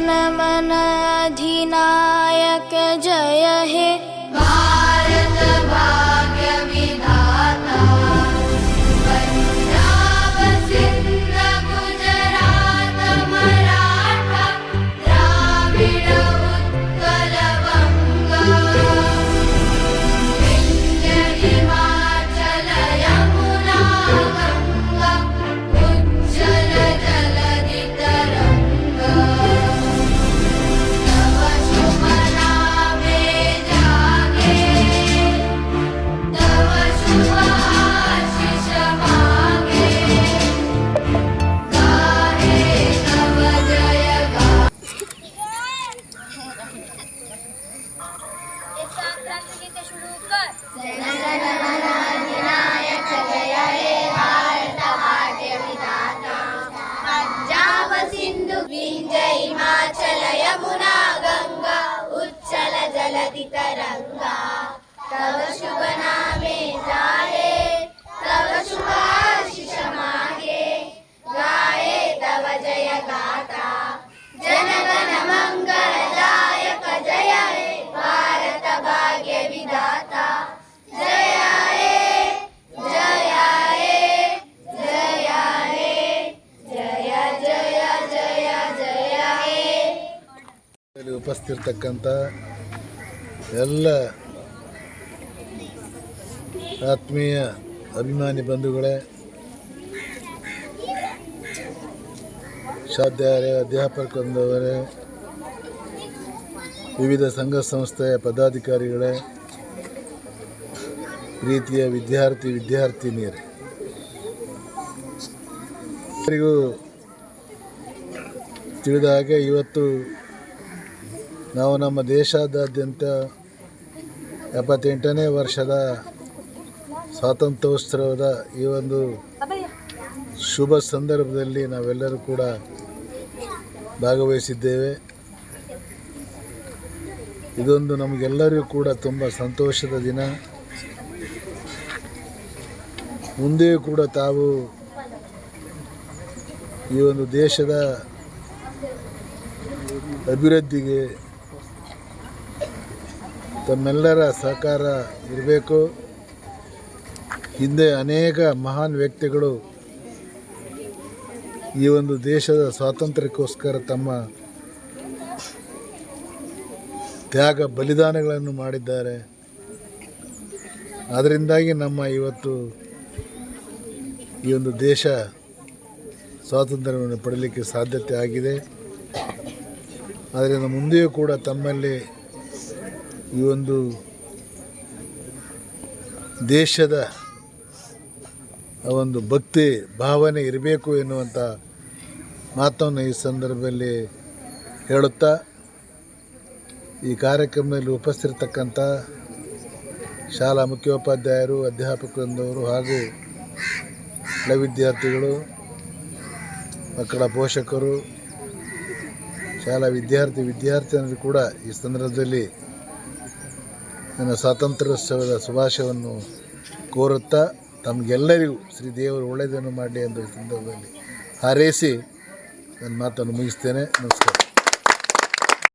न मन अधिनायक जय ಇಲ್ಲಿ ಉಪಸ್ಥಿರ್ತಕ್ಕಂಥ ಎಲ್ಲ ಆತ್ಮೀಯ ಅಭಿಮಾನಿ ಬಂಧುಗಳೇ, ಶಾದ್ಯಾರೆ ಅಧ್ಯಾಪಕರೇ ವಿವಿಧ ಸಂಘ ಸಂಸ್ಥೆಯ ಪದಾಧಿಕಾರಿಗಳೇ, ಪ್ರೀತಿಯ ವಿದ್ಯಾರ್ಥಿ ವಿದ್ಯಾರ್ಥಿನಿಯರೇ. ಎಲ್ಲರಿಗೂ ತಿಳಿದ ಹಾಗೆ ಇವತ್ತು ನಾವು ನಮ್ಮ ದೇಶಾದ್ಯಂತ ಎಪ್ಪತ್ತೆಂಟನೇ ವರ್ಷದ ಸ್ವಾತಂತ್ರ್ಯೋತ್ಸವದ ಈ ಒಂದು ಶುಭ ಸಂದರ್ಭದಲ್ಲಿ ನಾವೆಲ್ಲರೂ ಕೂಡ ಭಾಗವಹಿಸಿದ್ದೇವೆ. ಇದೊಂದು ನಮಗೆಲ್ಲರಿಗೂ ಕೂಡ ತುಂಬ ಸಂತೋಷದ ದಿನ. ಮುಂದೆಯೂ ಕೂಡ ತಾವು ಈ ಒಂದು ದೇಶದ ಅಭಿವೃದ್ಧಿಗೆ ತಮ್ಮೆಲ್ಲರ ಸಹಕಾರ ಇರಬೇಕು. ಹಿಂದೆ ಅನೇಕ ಮಹಾನ್ ವ್ಯಕ್ತಿಗಳು ಈ ಒಂದು ದೇಶದ ಸ್ವಾತಂತ್ರ್ಯಕ್ಕೋಸ್ಕರ ತಮ್ಮ ತ್ಯಾಗ ಬಲಿದಾನಗಳನ್ನು ಮಾಡಿದ್ದಾರೆ. ಅದರಿಂದಾಗಿ ನಮ್ಮ ಇವತ್ತು ಈ ಒಂದು ದೇಶ ಸ್ವಾತಂತ್ರ್ಯವನ್ನು ಪಡೆಯಲಿಕ್ಕೆ ಸಾಧ್ಯತೆ ಆಗಿದೆ. ಆದ್ದರಿಂದ ಮುಂದೆಯೂ ಕೂಡ ತಮ್ಮಲ್ಲಿ ಈ ಒಂದು ದೇಶದ ಒಂದು ಭಕ್ತಿ, ಭಾವನೆ ಇರಬೇಕು ಎನ್ನುವಂಥ ಮಾತನ್ನು ಈ ಸಂದರ್ಭದಲ್ಲಿ ಹೇಳುತ್ತಾ, ಈ ಕಾರ್ಯಕ್ರಮದಲ್ಲಿ ಉಪಸ್ಥಿರತಕ್ಕಂಥ ಶಾಲಾ ಮುಖ್ಯೋಪಾಧ್ಯಾಯರು ಅಧ್ಯಾಪಕರಂದವರು ಹಾಗೂ ಎಲ್ಲ ವಿದ್ಯಾರ್ಥಿಗಳು, ಮಕ್ಕಳ ಪೋಷಕರು, ಶಾಲಾ ವಿದ್ಯಾರ್ಥಿ ವಿದ್ಯಾರ್ಥಿನಿಯರು ಕೂಡ ಈ ಸಂದರ್ಭದಲ್ಲಿ ನನ್ನ ಸ್ವಾತಂತ್ರ್ಯೋತ್ಸವದ ಶುಭಾಶಯವನ್ನು ಕೋರುತ್ತಾ ತಮಗೆಲ್ಲರಿಗೂ ಶ್ರೀ ದೇವರು ಒಳ್ಳೆಯದನ್ನು ಮಾಡಲಿ ಎಂದು ಸಂದರ್ಭದಲ್ಲಿ ಹಾರೈಸಿ ನನ್ನ ಮಾತನ್ನು ಮುಗಿಸ್ತೇನೆ. ನಮಸ್ಕಾರ.